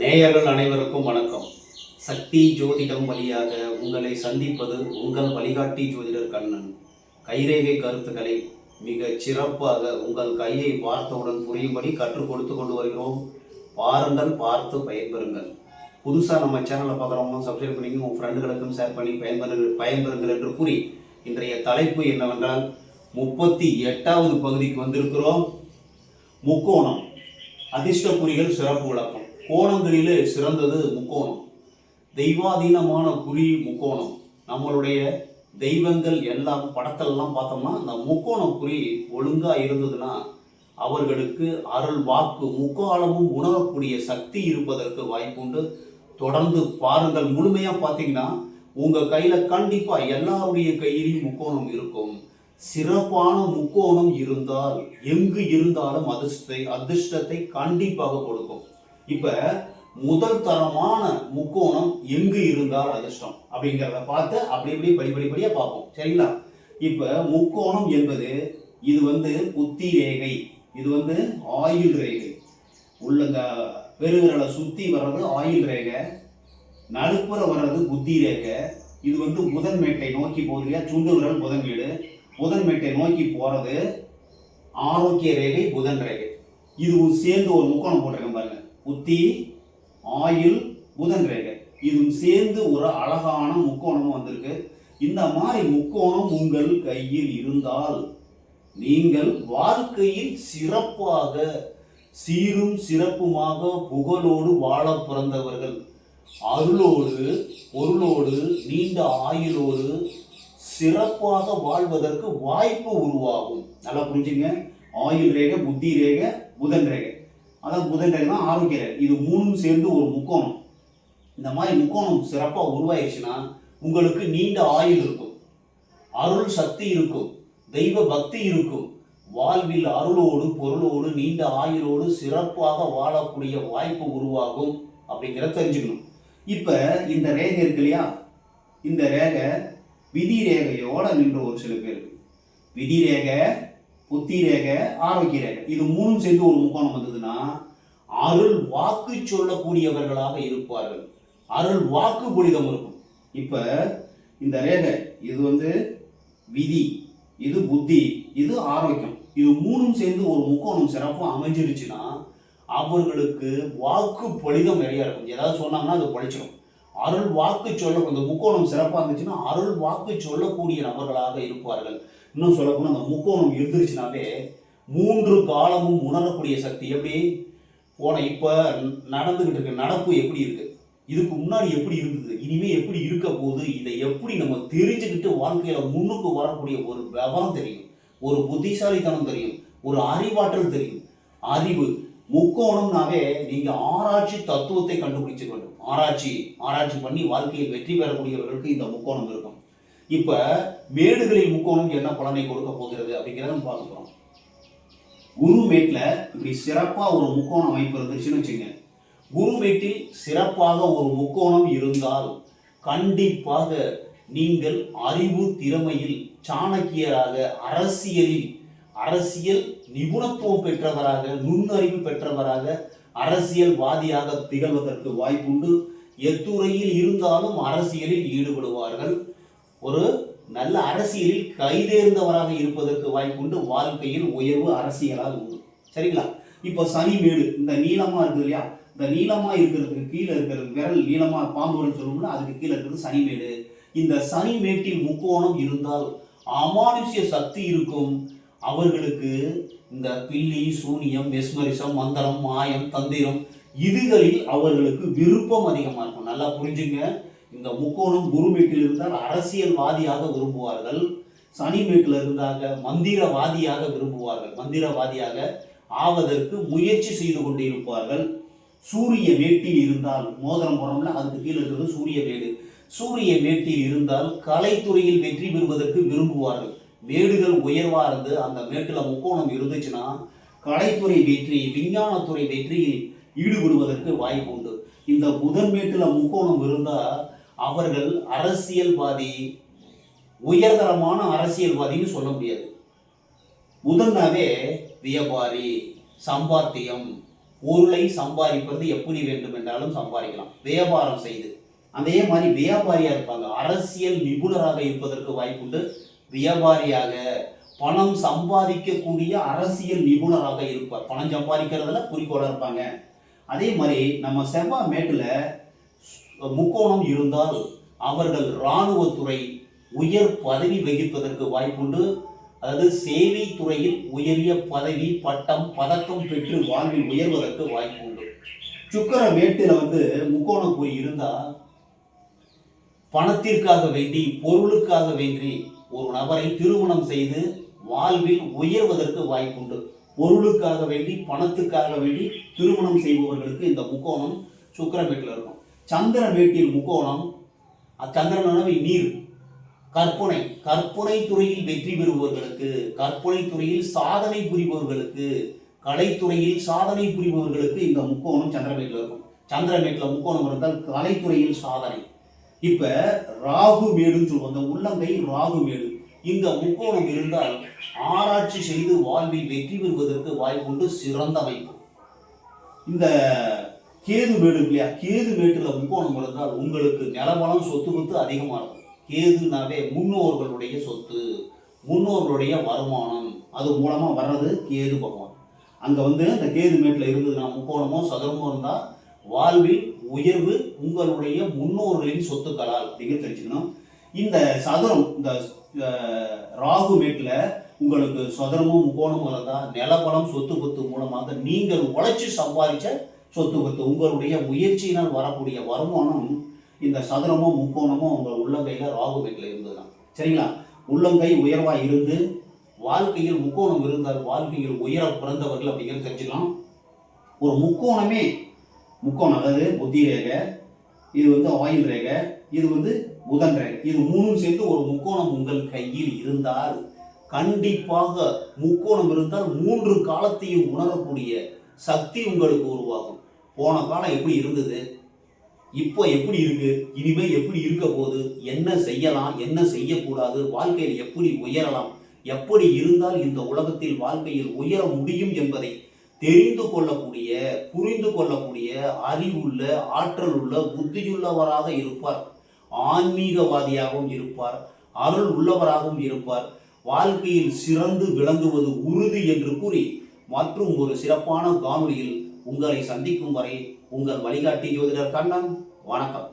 நேயர்கள் அனைவருக்கும் வணக்கம். சக்தி ஜோதிடம் வழியாக உங்களை சந்திப்பது உங்கள் வழிகாட்டி ஜோதிடர் கண்ணன். கைரேகை கருத்துக்களை மிக சிறப்பாக உங்கள் கையை பார்த்தவுடன் புரியும்படி கற்றுக் கொடுத்து கொண்டு வருகிறோம். பாருங்கள் பார்த்து பயன்பெறுங்கள். புதுசாக நம்ம சேனலை பார்க்குறவங்க சப்ஸ்கிரைப் பண்ணி உங்கள் ஃப்ரெண்டுகளுக்கும் ஷேர் பண்ணி பயன்பெறு பயன்பெறுங்கள் என்று கூறி இன்றைய தலைப்பு என்னவென்றால் முப்பத்தி எட்டாவது பகுதிக்கு வந்திருக்கிறோம். முக்கோணம் அதிர்ஷ்ட குறிகள் சிறப்பு விளக்கம். கோணங்களிலே சிறந்தது முக்கோணம். தெய்வாதீனமான குறி முக்கோணம். நம்மளுடைய தெய்வங்கள் எல்லாம் படத்தெல்லாம் பார்த்தோம்னா அந்த முக்கோண குறி ஒழுங்காக இருந்ததுன்னா அவர்களுக்கு அருள் வாக்கு முக்காலமும் உணரக்கூடிய சக்தி இருப்பதற்கு வாய்ப்புண்டு. தொடர்ந்து பாருங்கள் முழுமையாக பார்த்தீங்கன்னா உங்கள் கையில் கண்டிப்பாக எல்லாருடைய கையிலையும் முக்கோணம் இருக்கும். சிறப்பான முக்கோணம் இருந்தால் எங்கு இருந்தாலும் அதிர்ஷ்டத்தை அதிர்ஷ்டத்தை கண்டிப்பாக கொடுக்கும். இப்போ முதல் தரமான முக்கோணம் எங்கு இருந்தால் அதிர்ஷ்டம் அப்படிங்கிறத பார்த்து அப்படி இப்படி படிப்படிப்படியாக பார்ப்போம். சரிங்களா? இப்போ முக்கோணம் என்பது இது வந்து புத்தி ரேகை இது வந்து ஆயுள் ரேகை. உள்ள இந்த பெருவிரலை சுற்றி வர்றது ஆயுள் ரேகை நடுப்புற வர்றது புத்தி ரேகை. இது வந்து புதன்மேட்டை நோக்கி போகுது இல்லையா? சுண்டு விரல் புதன் வீடு. புதன்மேட்டை நோக்கி போகிறது ஆரோக்கிய ரேகை புதன் ரேகை. இது சேர்ந்து ஒரு முக்கோணம் போட்டிருக்கேன் பாருங்கள் புத்தி ஆயுள் புதன் ரேகை இதுவும் சேர்ந்து ஒரு அழகான முக்கோணமும் வந்திருக்கு. இந்த மாதிரி முக்கோணம் உங்கள் கையில் இருந்தால் நீங்கள் வாழ்க்கையில் சிறப்பாக சீரும் சிறப்புமாக புகழோடு வாழ பிறந்தவர்கள். அருளோடு பொருளோடு நீண்ட ஆயுளோடு சிறப்பாக வாழ்வதற்கு வாய்ப்பு உருவாகும். நல்லா புரிஞ்சுங்க. ஆயுள் ரேகை புத்தி ரேகை புதன் ரேகை. அதாவது புதன்கிழமை தான் ஆரோக்கிய இது மூணும் சேர்ந்து ஒரு முக்கோணம். இந்த மாதிரி முக்கோணம் சிறப்பாக உருவாயிடுச்சுன்னா உங்களுக்கு நீண்ட ஆயுள் இருக்கும். அருள் சக்தி இருக்கும். தெய்வ பக்தி இருக்கும். வாழ்வில் அருளோடு பொருளோடு நீண்ட ஆயுளோடு சிறப்பாக வாழக்கூடிய வாய்ப்பு உருவாகும் அப்படிங்கிறத தெரிஞ்சுக்கணும். இப்போ இந்த ரேகை இருக்கு இல்லையா? இந்த ரேகை விதி ரேகையோட நின்ற ஒரு சில பேர். விதி ரேகை புத்தி ரேகை ஆரோக்கிய ரேகை இது மூணும் சேர்ந்து ஒரு முக்கோணம் வந்ததுன்னா அருள் வாக்கு சொல்லக்கூடியவர்களாக இருப்பார்கள். அருள் வாக்கு புனிதம் இருக்கும். இப்போ இந்த ரேகை இது வந்து விதி இது புத்தி இது ஆரோக்கியம். இது மூணும் சேர்ந்து ஒரு முக்கோணம் சிறப்பாக அமைஞ்சிருச்சுன்னா அவர்களுக்கு வாக்கு பொழிதம் நிறையா இருக்கும். ஏதாவது சொன்னாங்கன்னா அது பொழைச்சிடும் அருள் வாக்கு சொல்ல அந்த முக்கோணம் சிறப்பாக இருந்துச்சுன்னா அருள் வாக்கு சொல்லக்கூடிய நபர்களாக இருப்பார்கள். இன்னும் சொல்லப்போனால் அந்த முக்கோணம் இருந்துருச்சுனாவே மூன்று காலமும் உணரக்கூடிய சக்தி எப்படி? போன இப்போ நடந்துக்கிட்டு இருக்க நடப்பு எப்படி இருக்கு? இதுக்கு முன்னாடி எப்படி இருந்தது? இனிமே எப்படி இருக்க போகுது? இதை எப்படி நம்ம தெரிஞ்சுக்கிட்டு வாழ்க்கையில முன்னுக்கு வரக்கூடிய ஒரு விவரம் தெரியும். ஒரு புத்திசாலித்தனம் தெரியும். ஒரு அறிவாற்றல் தெரியும். அறிவு. முக்கோணம்னாவே நீங்க ஆராய்ச்சி தத்துவத்தை கண்டுபிடிச்சு வேண்டும் ஆராய்ச்சி ஆராய்ச்சி பண்ணி வாழ்க்கையில் வெற்றி பெறக்கூடியவர்களுக்கு இந்த முக்கோணம் இருக்கும். இப்ப மேடுகளில் முக்கோணம் என்ன பலனை கொடுக்க போகிறது அப்படிங்கிறத நம்ம பார்க்க போறோம். குரு மேட்ல இப்படி சிறப்பா ஒரு முக்கோணம் அமைப்பு இருந்துச்சுன்னு வச்சுங்க. குரு மேட்டில் சிறப்பாக ஒரு முக்கோணம் இருந்தால் கண்டிப்பாக நீங்கள் அறிவு திறமையில் சாணக்கியராக அரசியலில் அரசியல் நிபுணத்துவம் பெற்றவராக நுண்ணறிவு பெற்றவராக அரசியல்வாதியாக திகழ்வதற்கு வாய்ப்புண்டு. எத்துறையில் இருந்தாலும் அரசியலில் ஈடுபடுவார்கள். ஒரு நல்ல அரசியலில் கைதேர்ந்தவராக இருப்பதற்கு வாய்ப்புண்டு. வாழ்க்கையில் உயர்வு அரசியலால் உண்டு. சரிங்களா? இப்போ சனி மேடு இந்த நீளமாக இருக்குது இல்லையா? இந்த நீளமாக இருக்கிறதுக்கு கீழே இருக்கிறது விரல் நீளமாக பாம்பு சொல்லணும்னா அதுக்கு கீழே இருக்கிறது சனி மேடு. இந்த சனி மேட்டில் முக்கோணம் இருந்தால் அமானுஷ்ய சக்தி இருக்கும். அவர்களுக்கு இந்த பில்லி சூனியம் மெஸ்மரிசம் மந்திரம் மாயம் தந்திரம் இதுகளில் அவர்களுக்கு விருப்பம் அதிகமாக இருக்கும். நல்லா புரிஞ்சுங்க. இந்த முக்கோணம் குருமேட்டில் இருந்தால் அரசியல்வாதியாக விரும்புவார்கள். சனி மேட்டில் மந்திரவாதியாக விரும்புவார்கள். மந்திரவாதியாக ஆவதற்கு முயற்சி செய்து கொண்டிருப்பார்கள் சூரிய மேட்டில் இருந்தால் மோதிரம் போனோம்னா அதுக்கு கீழே இருக்கிறது சூரிய மேடு. சூரிய மேட்டில் இருந்தால் கலைத்துறையில் வெற்றி பெறுவதற்கு விரும்புவார்கள். மேடுகள் உயர்வா இருந்து அந்த மேட்டுல முக்கோணம் இருந்துச்சுன்னா கலைத்துறை வெற்றி விஞ்ஞானத்துறை வெற்றியில் ஈடுபடுவதற்கு வாய்ப்பு உண்டு. இந்த புதன் மேட்டுல முக்கோணம் இருந்தா அவர்கள் அரசியல்வாதி உயர்தரமான அரசியல்வாதின்னு சொல்ல முடியாது. புதன்னாவே வியாபாரி சம்பாத்தியம் பொருளை சம்பாதிப்பது எப்படி வேண்டும் என்றாலும் சம்பாதிக்கலாம். வியாபாரம் செய்து. அதே மாதிரி வியாபாரியா இருப்பாங்க. அரசியல் நிபுணராக இருப்பதற்கு வாய்ப்புண்டு வியாபாரியாக பணம் சம்பாதிக்கக்கூடிய அரசியல் நிபுணராக இருப்பார். பணம் சம்பாதிக்கிறதுல குறிக்கோளாக இருப்பாங்க. அதே மாதிரி நம்ம செவ்வாய் மேட்டில் முக்கோணம் இருந்தால் அவர்கள் இராணுவத்துறை உயர் பதவி வகிப்பதற்கு வாய்ப்புண்டு. அதாவது சேவை துறையில் உயரிய பதவி பட்டம் பதக்கம் பெற்று வாழ்வில் உயர்வதற்கு வாய்ப்பு உண்டு சுக்கர மேட்டில் வந்து முக்கோண குறி இருந்தால் பணத்திற்காக வேண்டி பொருளுக்காக வேண்டி ஒரு நபரை திருமணம் செய்து வாழ்வில் உயர்வதற்கு வாய்ப்புண்டு. பொருளுக்காக வேண்டி பணத்துக்காக வேண்டி திருமணம் செய்பவர்களுக்கு இந்த முக்கோணம் சுக்கரமேட்டில் இருக்கும். சந்திரமேட்டில் முக்கோணம் சந்திரனவை நீர். கற்பனை கற்பனை துறையில் வெற்றி பெறுபவர்களுக்கு கற்பனை துறையில் சாதனை புரிபவர்களுக்கு கலைத்துறையில் சாதனை புரிபவர்களுக்கு இந்த முக்கோணம் சந்திரமேட்டில் இருக்கும். சந்திரமேட்டில் முக்கோணம் இருந்தால் கலைத்துறையில் சாதனை. இப்ப ராகு மேடுன்னு சொல்லுவோம். அந்த உள்ளங்கை ராகு மேடு. இந்த முக்கோணம் இருந்தால் ஆராய்ச்சி செய்து வாழ்வில் வெற்றி பெறுவதற்கு வாய்ப்புண்டு சிறந்த அமைப்பு. இந்த கேது மேடு இல்லையா? கேது மேட்டுல முக்கோணம் இருந்தால் உங்களுக்கு நிலவளம் சொத்து வந்து அதிகமாக இருக்கும். கேதுனாவே முன்னோர்களுடைய சொத்து முன்னோர்களுடைய வருமானம் அது மூலமா வர்றது கேது பகவான். அங்க வந்து அந்த கேது மேட்டில் இருந்ததுன்னா முக்கோணமோ சதுரமோ இருந்தால் வாழ்வில் உயர்வு உங்களுடைய முன்னோர்களின் சொத்துக்களால். அப்படிங்கிறது தெரிஞ்சுக்கணும். இந்த சதுரம் இந்த ராகு மேட்டில் உங்களுக்கு சதுரமும் முக்கோணம் வரதா நிலபலம் சொத்து பத்து மூலமாக நீங்கள் உழைச்சி சம்பாதிச்ச சொத்து பத்து. உங்களுடைய முயற்சியினால் வரக்கூடிய வருமானம் இந்த சதுரமோ முக்கோணமோ உங்கள் உள்ளங்கையில் ராகு மேட்டில் இருந்ததுதான். சரிங்களா? உள்ளங்கை உயர்வாக இருந்து வாழ்க்கையில் முக்கோணம் இருந்தால் வாழ்க்கையில் உயர பிறந்தவர்கள் அப்படிங்கிறது தெரிஞ்சுக்கலாம். ஒரு முக்கோணமே முக்கோணம் அதாவது புத்தி ரேகை. இது வந்து ஆயுள் ரேகை. இது வந்து புதன் ரேகை. இது மூணும் சேர்ந்து ஒரு முக்கோணம் உங்கள் கையில் இருந்தால் கண்டிப்பாக முக்கோணம் இருந்தால் மூன்று காலத்தையும் உணரக்கூடிய சக்தி உங்களுக்கு உருவாகும். போன காலம் எப்படி இருந்தது? இப்போ எப்படி இருக்கு? இனிமே எப்படி இருக்க போகுது? என்ன செய்யலாம்? என்ன செய்யக்கூடாது? வாழ்க்கையில் எப்படி உயரலாம்? எப்படி இருந்தால் இந்த உலகத்தில் வாழ்க்கையில் உயர முடியும் என்பதை தெரிந்து கொள்ளக்கூடிய புரிந்து கொள்ளக்கூடிய அறிவுள்ள ஆற்றல் உள்ள புத்தியுள்ளவராக இருப்பார். ஆன்மீகவாதியாகவும் இருப்பார். அருள் உள்ளவராகவும் இருப்பார். வாழ்க்கையில் சிறந்து விளங்குவது உறுதி என்று கூறி மற்றும் ஒரு சிறப்பான காணொலியில் உங்களை சந்திக்கும் வரை உங்கள் வழிகாட்டி ஜோதிடர் கண்ணன். வணக்கம்.